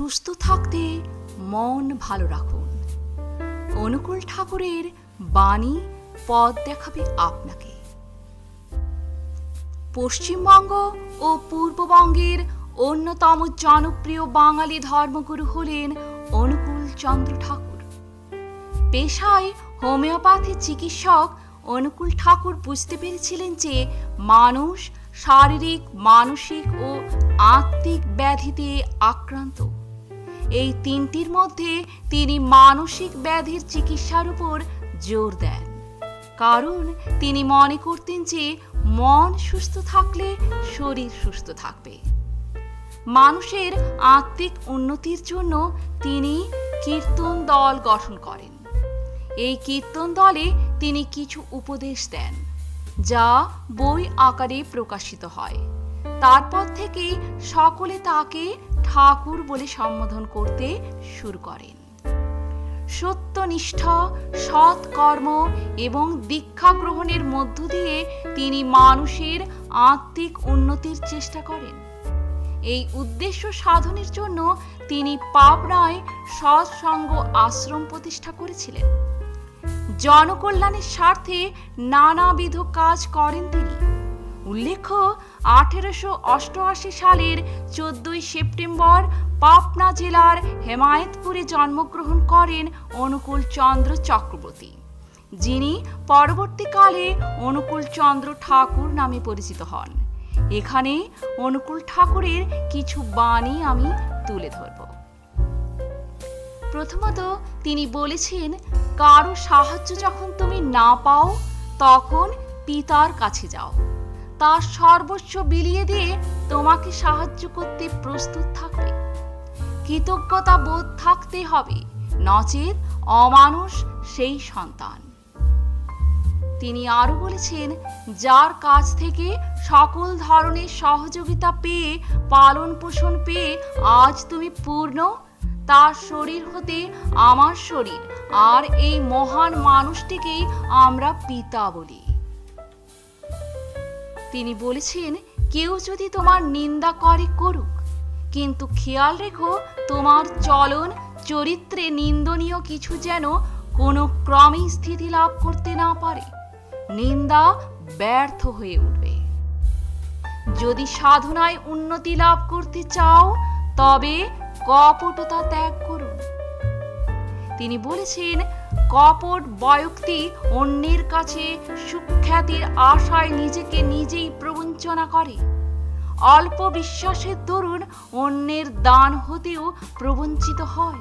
সুস্থ থাকতে মন ভালো রাখুন। অনুকূল ঠাকুরের বাণী পথ দেখাবে আপনাকে। পশ্চিমবঙ্গ ও পূর্ববঙ্গের অন্যতম জনপ্রিয় বাঙালি ধর্মগুরু হলেন অনুকূল চন্দ্র ঠাকুর। পেশায় হোমিওপ্যাথি চিকিৎসক অনুকূল ঠাকুর বুঝতে পেরেছিলেন যে মানুষ শারীরিক, মানসিক ও আত্মিক ব্যাধিতে আক্রান্ত। এই তিনটির মধ্যে তিনি মানসিক ব্যাধির চিকিৎসার উপর জোর দেন। কারণ তিনি মনে করতেন যে মন সুস্থ থাকলে শরীর সুস্থ থাকবে। মানুষের আত্মিক উন্নতির জন্য তিনি কীর্তন দল গঠন করেন। এই কীর্তন দলে তিনি কিছু উপদেশ দেন, যা বই আকারে প্রকাশিত হয়। তারপর থেকেই সকলে তাকে ঠাকুর বলে সম্বোধন করতে শুরু করেন। সত্যনিষ্ঠ সৎ কর্ম এবং দীক্ষা গ্রহণের মধ্য দিয়ে তিনি মানুষের আত্মিক উন্নতির চেষ্টা করেন। এই উদ্দেশ্য সাধনের জন্য তিনি পাবনায় সৎসঙ্গ আশ্রম প্রতিষ্ঠা করেছিলেন। জনকল্যাণের স্বার্থে নানাবিধ কাজ করেন তিনি। উল্লেখ্য, আঠেরোশো অষ্টআশি সালের চোদ্দই সেপ্টেম্বর পাবনা জেলার হেমায়েতপুরে জন্মগ্রহণ করেন অনুকূল চন্দ্র চক্রবর্তী, যিনি পরবর্তীকালে অনুকূল চন্দ্র ঠাকুর নামে পরিচিত হন। এখানে অনুকূল ঠাকুরের কিছু বাণী আমি তুলে ধরব। প্রথমত, তিনি বলেছেন, কারও সাহায্য যখন তুমি না পাও, তখন পিতার কাছে যাও। তার সর্বস্ব বিলিয়ে দিয়ে তোমাকে সাহায্য করতে প্রস্তুত থাকবে। কৃতজ্ঞতা বোধ থাকতে হবে, নচেত অমানুষ সেই সন্তান। তিনি আরও বলেছেন, যার কাছ থেকে সকল ধরনের সহযোগিতা পেয়ে পালন পোষণ পেয়ে আজ তুমি পূর্ণ, তার শরীর হতে আমার শরীর আর এই মহান মানুষটিকেই আমরা পিতা বলি। তিনি বলেছেন, কেউ যদি তোমার নিন্দা করে করুক, কিন্তু খেয়াল রেখো, তোমার চলন, চরিত্রে নিন্দনীয় কিছু যেন কোনো ক্রমেই স্থিতি লাভ করতে না পারে। নিন্দা ব্যর্থ হয়ে উঠবে। যদি সাধনায় উন্নতি লাভ করতে চাও, তবে কপটতা ত্যাগ করুন। তিনি বলেছেন কপট বয়ক্তি অন্যের কাছে সুখ্যাতির আশায় নিজেকে নিজেই প্রবঞ্চনা করে। অল্প বিশ্বাসের দরুন অন্যের দান হতেও প্রবঞ্চিত হয়।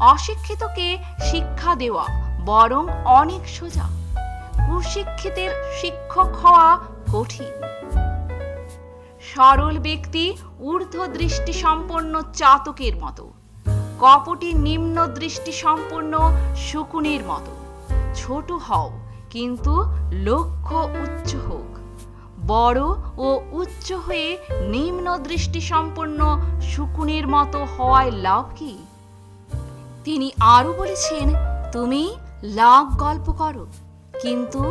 অশিক্ষিতকে শিক্ষা দেওয়া বরং অনেক সোজা। কুশিক্ষিতের শিক্ষক হওয়া কঠিন। সরল ব্যক্তি ঊর্ধ্ব দৃষ্টি সম্পন্ন চাতকের মতো। কপটি নিম্ন দৃষ্টি সম্পন্ন শকুনের মতো। ছোট হও, কিন্তু লক্ষ্য উচ্চ হোক। বড় ও উচ্চ হয়ে নিম্ন দৃষ্টি সম্পন্ন শকুনের মতো হওয়ায় লাভ কি? তিনি আরও বলেছেন, তুমি লাভ গল্প করো, কিন্তু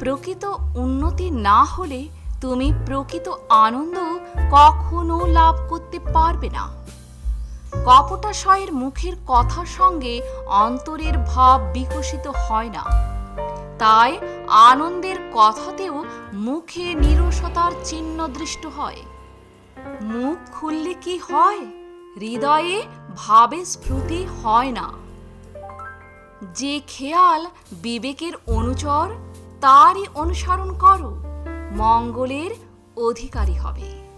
প্রকৃত উন্নতি না হলে তুমি প্রকৃত আনন্দ কখনো লাভ করতে পারবে না। কপটাশয়ের মুখের কথার সঙ্গে অন্তরের ভাব বিকশিত হয় না। তাই আনন্দের কথাতেও মুখে নিরসতার চিহ্ন দৃষ্ট হয়। মুখ খুললে কি হয়? হৃদয়ে ভাবে স্ফূর্তি হয় না। যে খেয়াল বিবেকের অনুচর, তারই অনুসরণ করো। মঙ্গলের অধিকারী হবে।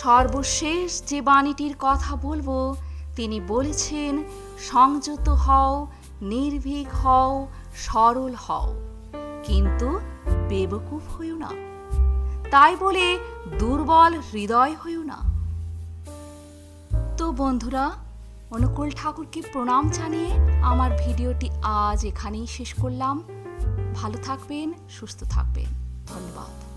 সর্বশেষ যে বাণীটির কথা বলব, তিনি বলেছেন, সংযত হও, নির্ভীক হও, সরল হও। কিন্তু বেবকুফ হইও না। তাই বলে দুর্বল হৃদয় হইও না। তো বন্ধুরা, অনুকূল ঠাকুরকে প্রণাম জানিয়ে আমার ভিডিওটি আজ এখানেই শেষ করলাম। ভালো থাকবেন, সুস্থ থাকবেন। ধন্যবাদ।